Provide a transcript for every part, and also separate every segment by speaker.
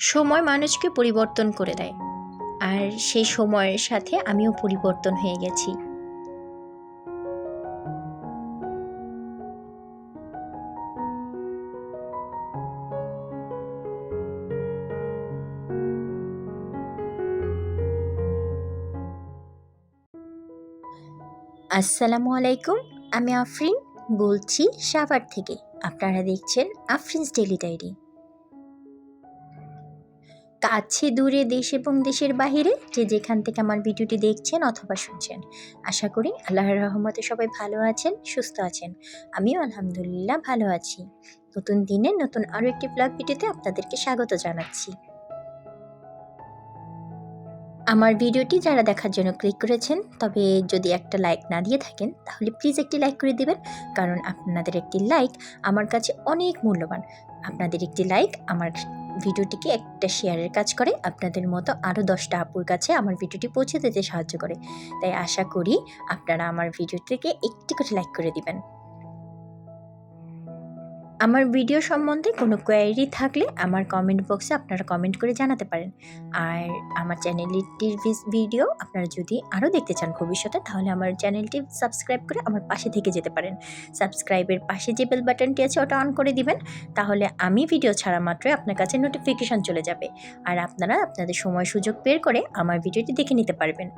Speaker 1: সময় মানুষকে পরিবর্তন করে দেয়। আর সেই সময়ের সাথে আমিও পরিবর্তন হয়ে গেছি। আসসালামু আলাইকুম, আমি আফরিন, বলছি সাভার থেকে। আপনারা দেখছেন আফরিনস ডেলি ডায়েরি। কাছে, দূরে দেশ এবং দেশের বাহিরে যে যেখান থেকে আমার ভিডিওটি দেখছেন অথবা শুনছেন। আশা করি আল্লাহর রহমতে সবাই ভালো আছেন, সুস্থ আছেন। আমিও আলহামদুলিল্লাহ ভালো আছি। নতুন দিনে নতুন আরও একটি ব্লগ ভিডিওতে আপনাদেরকে স্বাগত জানাচ্ছি। আমার ভিডিওটি যারা দেখার জন্য ক্লিক করেছেন, তবে যদি একটা লাইক না দিয়ে থাকেন, তাহলে প্লিজ একটি লাইক করে দিবেন। কারণ আপনাদের একটি লাইক আমার কাছে অনেক মূল্যবান। আপনাদের একটি লাইক আমার ভিডিওটিকে একটা শেয়ারের কাজ করে, আপনাদের মতো আরও দশটা আপুর কাছে আমার ভিডিওটি পৌঁছে দিতে সাহায্য করে। তাই আশা করি আপনারা আমার ভিডিওটিকে একটি করে লাইক করে দিবেন। আমার ভিডিও সম্বন্ধে কোনো কোয়ারি থাকলে আমার কমেন্ট বক্সে আপনারা কমেন্ট করে জানাতে পারেন। আর আমার চ্যানেলটির ভিডিও আপনারা যদি আরও দেখতে চান ভবিষ্যতে, তাহলে আমার চ্যানেলটি সাবস্ক্রাইব করে আমার পাশে থেকে যেতে পারেন। সাবস্ক্রাইবের পাশে যে বেল বাটনটি আছে, ওটা অন করে দিবেন। তাহলে আমি ভিডিও ছাড়া মাত্রই আপনার কাছে নোটিফিকেশান চলে যাবে। আর আপনারা আপনাদের সময় সুযোগ বের করে আমার ভিডিওটি দেখে নিতে পারবেন।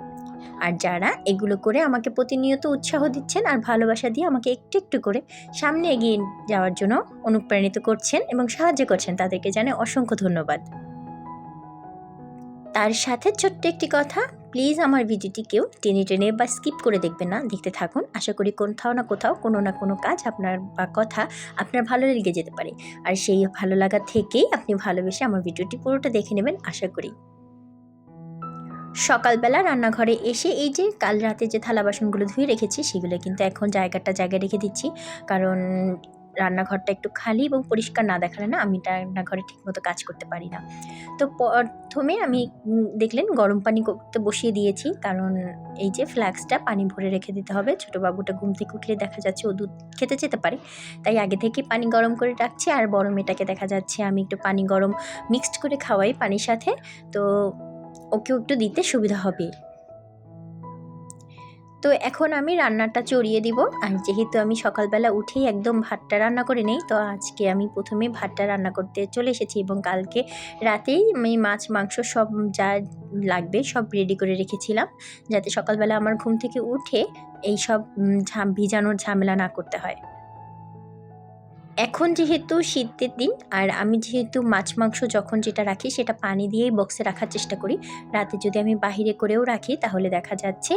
Speaker 1: আর যারা এগুলো করে আমাকে প্রতিনিয়ত উৎসাহ দিচ্ছেন আর ভালোবাসা দিয়ে আমাকে একটু একটু করে সামনে এগিয়ে যাওয়ার জন্য অনুপ্রাণিত করছেন এবং সাহায্য করছেন তাদেরকে জানে অসংখ্য ধন্যবাদ। তার সাথে ছোট্ট একটি কথা, প্লিজ আমার ভিডিওটি কেউ টেনে টেনে বা স্কিপ করে দেখবেন না, দেখতে থাকুন। আশা করি কোথাও না কোথাও, কোনো না কোনো কাজ আপনার বা কথা আপনার ভালো লেগে যেতে পারে। আর সেই ভালো লাগা থেকেই আপনি ভালোবেসে আমার ভিডিওটি পুরোটা দেখে নেবেন, আশা করি। সকালবেলা রান্নাঘরে এসে এই যে কাল রাতে যে থালা বাসনগুলো ধুয়ে রেখেছি, সেগুলো কিন্তু এখন জায়গাটা জায়গায় রেখে দিচ্ছি। কারণ রান্নাঘরটা একটু খালি এবং পরিষ্কার না দেখালে না আমি রান্নাঘরে ঠিকমতো কাজ করতে পারি না। তো প্রথমে আমি দেখলেন গরম পানি করতে বসিয়ে দিয়েছি, কারণ এই যে ফ্ল্যাক্সটা পানি ভরে রেখে দিতে হবে। ছোটো বাবুটা ঘুম থেকে উঠলে দেখা যাচ্ছে ও দুধ খেতে যেতে পারে। তাই আগে থেকে পানি গরম করে রাখছি, আর বড় মেয়েটাকে দেখা যাচ্ছে আমি একটু পানি গরম মিক্সড করে খাওয়াই পানির সাথে। তো ওকেও একটু দিতে সুবিধা হবে। তো এখন আমি রান্নাটা চড়িয়ে দিব। আর যেহেতু আমি সকালবেলা উঠেই একদম ভাতটা রান্না করে নেই, তো আজকে আমি প্রথমে ভাতটা রান্না করতে চলে এসেছি এবং কালকে রাতেই আমি মাছ, মাংস সব যা লাগবে সব রেডি করে রেখেছিলাম। যাতে সকালবেলা আমার ঘুম থেকে উঠে এই সব ভিজানোর ঝামেলা না করতে হয়। এখন যেহেতু শীতের দিন, আর আমি যেহেতু মাছ, মাংস যখন যেটা রাখি সেটা পানি দিয়েই বক্সে রাখার চেষ্টা করি। রাতে যদি আমি বাহিরে করেও রাখি তাহলে দেখা যাচ্ছে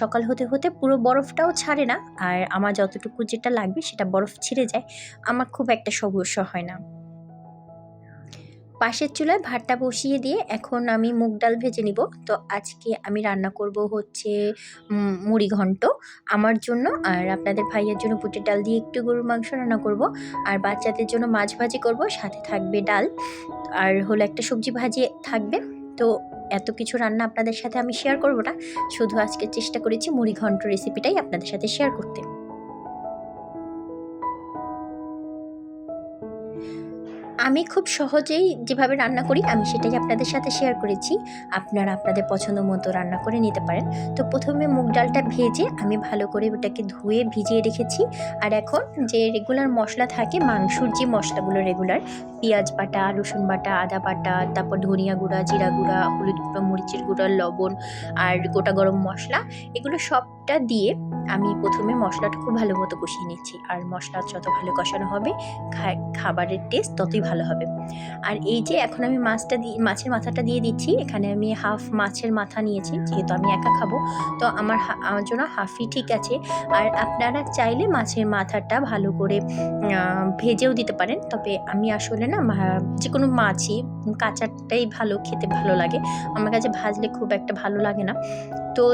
Speaker 1: সকাল হতে হতে পুরো বরফটাও ছাড়ে না, আর আমার যতটুকু যেটা লাগবে সেটা বরফ ছিঁড়ে যায়। আমার খুব একটা সমস্যা হয় না। পাশের চুলায় ভাতটা বসিয়ে দিয়ে এখন আমি মুগ ডাল ভেজে নিব। তো আজকে আমি রান্না করব হচ্ছে মুড়ি ঘন্ট। আমার জন্য আর আপনাদের ভাইয়ের জন্য পুটের ডাল দিয়ে একটু গরুর মাংস রান্না করব। আর বাচ্চাদের জন্য মাছ ভাজি করব, সাথে থাকবে ডাল। আর হলো একটা সবজি ভাজি থাকবে। তো এত কিছু রান্না আপনাদের সাথে আমি শেয়ার করব না। শুধু আজকে চেষ্টা করেছি মুড়ি ঘন্ট রেসিপিটাই আপনাদের সাথে শেয়ার করতে। আমি খুব সহজেই যেভাবে রান্না করি, আমি সেটাই আপনাদের সাথে শেয়ার করেছি। আপনারা আপনাদের পছন্দ মতো রান্না করে নিতে পারেন। তো প্রথমে মুগ ডালটা ভেজে আমি ভালো করে ওটাকে ধুয়ে ভিজিয়ে রেখেছি। আর এখন যে রেগুলার মশলা থাকে, মাংসর যে মশলাগুলো রেগুলার পেঁয়াজ বাটা, রসুন বাটা, আদা বাটা, তারপর ধনিয়া গুঁড়া, জিরা গুঁড়া, হলুদ গুঁড়া, মরিচের গুঁড়া, লবণ আর গোটা গরম মশলা, এগুলো সবটা দিয়ে আমি প্রথমে মশলাটা খুব ভালো মতো কষিয়ে নিচ্ছি। আর মশলা যত ভালো কষানো হবে খাবারের টেস্ট ততই ভালো হবে। আর এই যে এখন আমি মাছটা দিয়ে মাছের মাথাটা দিয়ে দিচ্ছি, এখানে আমি হাফ মাছের মাথা নিয়েছি, যেহেতু আমি একা খাব, তো আমার আমার জন্য হাফই ঠিক আছে। আর আপনারা চাইলে মাছের মাথাটা ভালো করে ভেজেও দিতে পারেন, তবে আমি আসলে না যে কোনো মাছই কাঁচাটাই ভালো, খেতে ভালো লাগে। আমার কাছে ভাজলে খুব একটা ভালো লাগে না। তো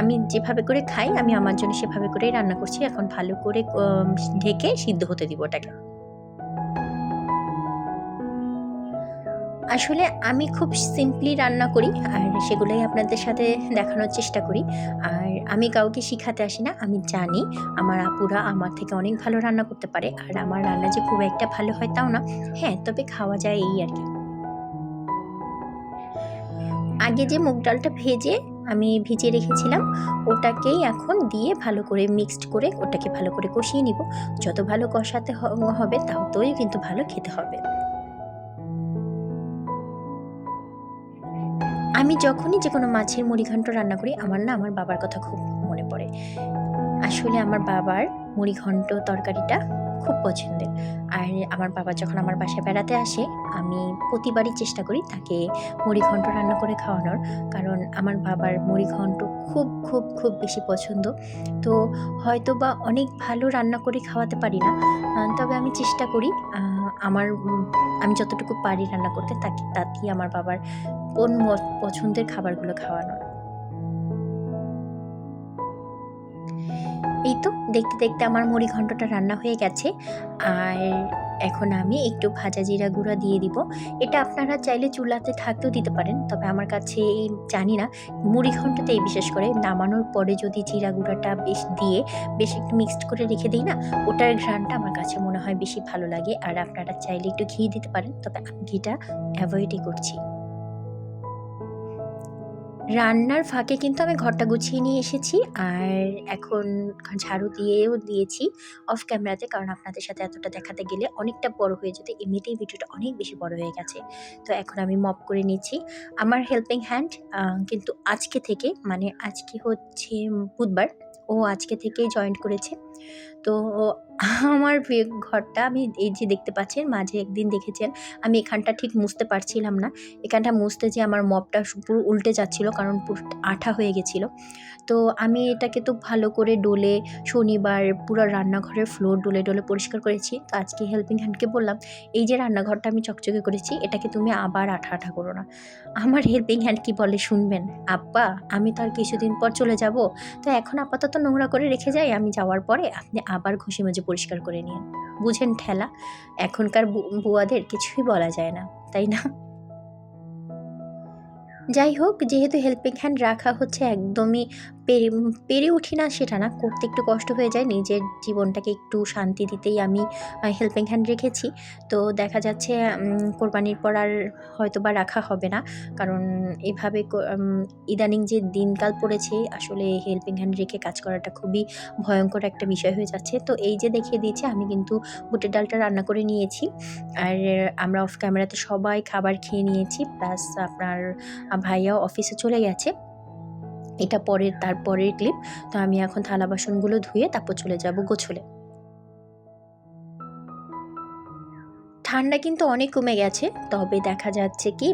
Speaker 1: আমি যেভাবে করে খাই, আমি আমার জন্য সেভাবে করেই রান্না করছি। এখন ভালো করে ঢেকে সিদ্ধ হতে দিব ওটাকে। আসলে আমি খুব সিম্পলি রান্না করি আর সেগুলোই আপনাদের সাথে দেখানোর চেষ্টা করি। আর আমি কাউকে শিখাতে আসি না, আমি জানি আমার আপুরা আমার থেকে অনেক ভালো রান্না করতে পারে আর আমার রান্না যে খুব একটা ভালো হয় তাও না। হ্যাঁ তবে খাওয়া যায় এই আর কি। আগে যে মুগ ডালটা ভেজে আমি ভিজিয়ে রেখেছিলাম, ওটাকেই এখন দিয়ে ভালো করে মিক্সড করে ওটাকে ভালো করে কষিয়ে নিব। যত ভালো কষাতে হবে ততই কিন্তু ভালো খেতে হবে। আমি যখনই যে কোনো মাছের মুড়িঘণ্ট রান্না করি, আমার না আমার বাবার কথা খুব মনে পড়ে। আসলে আমার বাবার মুড়িঘণ্ট তরকারিটা খুব পছন্দের। আর আমার বাবা যখন আমার বাসায় বেড়াতে আসে, আমি প্রতিবারই চেষ্টা করি তাকে মুড়িঘণ্ট রান্না করে খাওয়ানোর। কারণ আমার বাবার মুড়িঘণ্ট খুব খুব খুব বেশি পছন্দ। তো হয়তো বা অনেক ভালো রান্না করে খাওয়াতে পারি না। তবে আমি চেষ্টা করি আমার আমি যতটুকু পারি রান্না করতে, তাকে, তাতেই আমার বাবার কোন পছন্দের খাবারগুলো খাওয়ানোর। এই তো, দেখতে দেখতে আমার মুড়ি ঘন্টটা রান্না হয়ে গেছে। আর এখন আমি একটু ভাজা জিরা গুঁড়া দিয়ে দিব। এটা আপনারা চাইলে চুলাতে থাকতেও দিতে পারেন, তবে আমার কাছে এই জানি না, মুড়ি ঘন্টাতেই বিশেষ করে নামানোর পরে যদি জিরা গুঁড়াটা বেশ দিয়ে বেশ একটু মিক্সড করে রেখে দিই না, ওটার ঘ্রাণটা আমার কাছে মনে হয় বেশি ভালো লাগে। আর আপনারা চাইলে একটু ঘি দিতে পারেন, তবে আমি ঘিটা অ্যাভয়েডই করছি। রান্নার ফাঁকে কিন্তু আমি ঘরটা গুছিয়ে নিয়ে এসেছি আর এখন ঝাড়ু দিয়েও দিয়েছি অফ ক্যামেরাতে কারণ আপনাদের সাথে এতটা দেখাতে গেলে অনেকটা বড় হয়ে যেত। এমনিতেই ভিডিওটা অনেক বেশি বড় হয়ে গেছে। তো এখন আমি মপ করে নিচ্ছি। আমার হেল্পিং হ্যান্ড কিন্তু আজকে থেকে মানে আজকে হচ্ছে বুধবার, ও আজকে থেকেই জয়েন করেছে। তো আমার ঘরটা আমি এই যে দেখতে পাচ্ছেন, মাঝে একদিন দেখেছেন, আমি এখানটা ঠিক মুছতে পারছিলাম না। এখানটা মুছতে যে আমার মপটা পুরো উল্টে যাচ্ছিল, কারণ পুরো আঠা হয়ে গেছিল। তো আমি এটাকে তো ভালো করে ডোলে, শনিবার পুরো রান্নাঘরের ফ্লোর ডোলে ডোলে পরিষ্কার করেছি। তো আজকে হেল্পিং হ্যান্ডকে বললাম, এই যে রান্নাঘরটা আমি চকচকে করেছি, এটাকে তুমি আবার আঠা আঠা করো না। আমার হেল্পিং হ্যান্ড কি বলে শুনবেন? আব্বা, আমি তো আর কিছুদিন পর চলে যাব। তো এখন আপাতত নোংরা করে রেখে যাই, আমি যাওয়ার পরে আপনি আবার ঘষে মেজে পরিষ্কার করে নিন বুঝেন ঠেলা, এখনকার বুয়াদের কিছুই বলা যায় না, তাই না? যাই হোক, যেহেতু হেল্পিং হ্যান্ড রাখা হচ্ছে, একদমই পেরে পেরে উঠি না সেটা না, করতে একটু কষ্ট হয়ে যায়, নিজের জীবনটাকে একটু শান্তি দিতেই আমি হেল্পিং হ্যান্ড রেখেছি। তো দেখা যাচ্ছে কোরবানির পর আর হয়তো বা রাখা হবে না, কারণ এভাবে ইদানিং যে দিনকাল পড়েছে, আসলে হেল্পিং হ্যান্ড রেখে কাজ করাটা খুবই ভয়ঙ্কর একটা বিষয় হয়ে যাচ্ছে। তো এই যে দেখিয়ে দিয়েছে, আমি কিন্তু বুটের ডালটা রান্না করে নিয়েছি। আর আমরা অফ ক্যামেরাতে সবাই খাবার খেয়ে নিয়েছি প্লাস আপনার ভাইয়াও অফিসে চলে গেছে। এটা পরের তার পরের ক্লিপ তো আমি এখন থালা বাসনগুলো ধুয়ে তারপর চলে যাব গোছলে। ঠান্ডা কিন্তু অনেক কমে গেছে তবে দেখা যাচ্ছে কি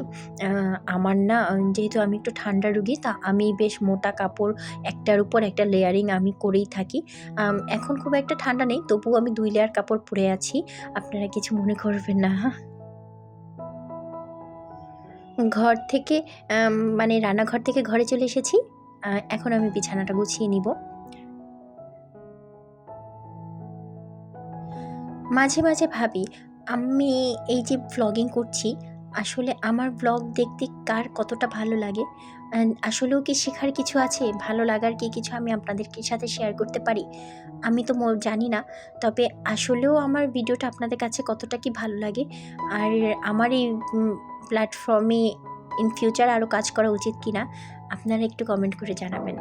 Speaker 1: আমার না যেহেতু আমি একটু ঠান্ডা রুগী তা আমি বেশ মোটা কাপড় একটার উপর একটা লেয়ারিং আমি করেই থাকি। এখন খুব একটা ঠান্ডা নেই তবুও আমি দুই লেয়ার কাপড় পরে আছি। আপনারা কিছু মনে করবেন না। হ্যাঁ ঘর থেকে মানে রান্নাঘর থেকে ঘরে চলে এসেছি। এখন আমি বিছানাটা গুছিয়ে নিব। মাঝে মাঝে ভাবি, আমি এই যে ভ্লগিং করছি, আসলে আমার ব্লগ দেখতে কার কতটা ভালো লাগে? আসলেও কি শেখার কিছু আছে? ভালো লাগার কি কিছু আমি আপনাদেরকে সাথে শেয়ার করতে পারি? আমি তো জানি না, তবে আসলেও আমার ভিডিওটা আপনাদের কাছে কতটা কি ভালো লাগে? আর আমার এই প্ল্যাটফর্মে ইন ফিউচার আরও কাজ করা উচিত কি না আপনারা একটু কমেন্ট করে জানাবেন।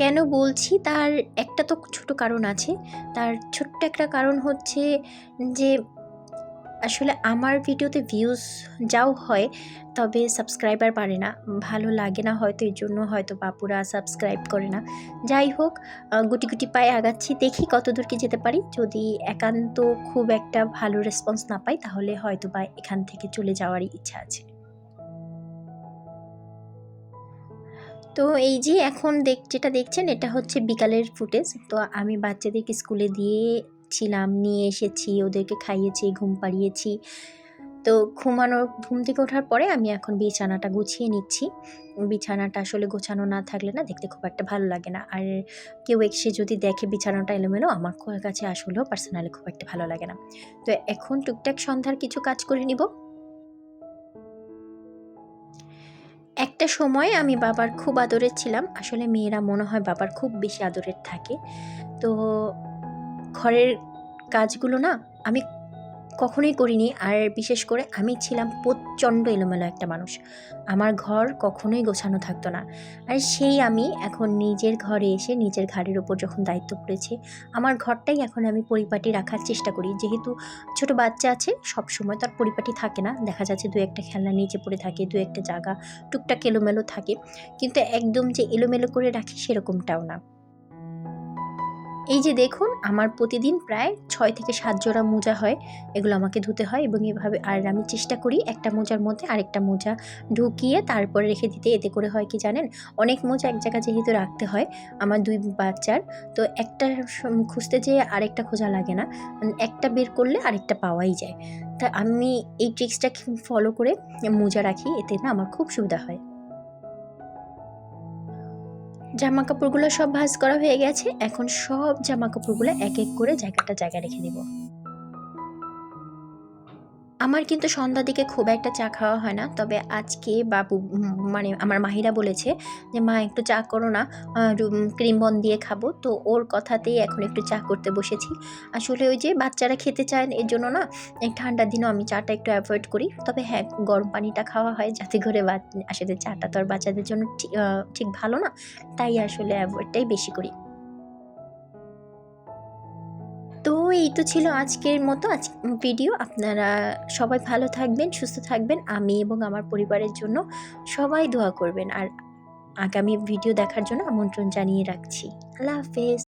Speaker 1: কেন বলছি? তার একটা তো ছোট কারণ আছে। তার ছোট্ট একটা কারণ হচ্ছে যে, আসলে আমার ভিডিওতে ভিউজ যাও হয়, তবে সাবস্ক্রাইবার পারে না। ভালো লাগে না হয়তো এর জন্য হয়তো বাপুরা সাবস্ক্রাইব করে না। যাই হোক গুটি গুটি পায়ে আগাচ্ছি। দেখি কত দূর কি যেতে পারি। যদি একান্ত খুব একটা ভালো রেসপন্স না পাই, তাহলে হয়তো বা এখান থেকে চলে যাওয়ারই ইচ্ছা আছে। তো এই যে এখন দেখ, যেটা দেখছেন এটা হচ্ছে বিকালের ফুটেজ। তো আমি বাচ্চাদেরকে স্কুলে দিয়েছিলাম, নিয়ে এসেছি, ওদেরকে খাইয়েছি, ঘুম পাড়িয়েছি। তো ঘুমানোর, ঘুম থেকে ওঠার পরে আমি এখন বিছানাটা গুছিয়ে নিচ্ছি। বিছানাটা আসলে গোছানো না থাকলে না দেখতে খুব একটা ভালো লাগে না। আর কেউ এসে যদি দেখে বিছানাটা এলোমেলো, আমার কাছে আসলেও পার্সোনালি খুব একটা ভালো লাগে না। তো এখন টুকটাক সন্ধ্যার কিছু কাজ করে নিব। একটা সময় আমি বাবার খুব আদরের ছিলাম। আসলে মেয়েরা মনে হয় বাবার খুব বেশি আদরের থাকে। তো ঘরের কাজগুলো না আমি কখনোই করিনি। আর বিশেষ করে আমি ছিলাম প্রচণ্ড এলোমেলো একটা মানুষ। আমার ঘর কখনোই গোছানো থাকতো না। আর সেই আমি এখন নিজের ঘরে এসে নিজের ঘাড়ের ওপর যখন দায়িত্ব পড়েছে, আমার ঘরটাই এখন আমি পরিপাটি রাখার চেষ্টা করি। যেহেতু ছোট বাচ্চা আছে সব সময় তার পরিপাটি থাকে না। দেখা যাচ্ছে দু একটা খেলনা নিচে পড়ে থাকে, দু একটা জায়গা টুকটাক এলোমেলো থাকে। কিন্তু একদম যে এলোমেলো করে রাখি সেরকমটাও না। এই যে দেখুন আমার প্রতিদিন প্রায় ছয় থেকে সাত জোড়া মোজা হয়। এগুলো আমাকে ধুতে হয় এবং এভাবে আর আমি চেষ্টা করি একটা মোজার মধ্যে আরেকটা মোজা ঢুকিয়ে তারপরে রেখে দিতে। এতে করে হয় কি জানেন অনেক মোজা এক জায়গায় যেহেতু রাখতে হয় আমার দুই বাচ্চার তো একটা খুঁজতে যেয়ে আরেকটা খোঁজা লাগে না। উম, একটা বের করলে আরেকটা পাওয়াই যায়। তা আমি এই ট্রিক্সটা ফলো করে মোজা রাখি এতে না আমার খুব সুবিধা হয়। জামা কাপড়গুলো সব ভাজ করা হয়ে গেছে। এখন সব জামা কাপড়গুলো এক এক করে জায়গাটা জায়গায় রেখে দেব। আমার কিন্তু সন্ধ্যার দিকে খুব একটা চা খাওয়া হয় না, তবে আজকে বাবু মানে আমার মাহিরা বলেছে যে, মা, একটু চা করো না ক্রিম বন দিয়ে খাব। তো ওর কথাতেই এখন একটু চা করতে বসেছি। আসলে ওই যে বাচ্চারা খেতে চায় এর জন্য না ঠান্ডার দিনও আমি চাটা একটু অ্যাভয়েড করি। তবে হ্যাঁ গরম পানিটা খাওয়া হয় যাতে করে আসলে চাটা তো আর বাচ্চাদের জন্য ঠিক ভালো না, তাই আসলে অ্যাভয়েডটাই বেশি করি। তো এই তো ছিল আজকের মতো। আজ ভিডিও আপনারা সবাই ভালো থাকবেন, সুস্থ থাকবেন। আমি এবং আমার পরিবারের জন্য সবাই দোয়া করবেন। আর আগামী ভিডিও দেখার জন্য আমন্ত্রণ জানিয়ে রাখছি। আল্লাহ হাফেজ।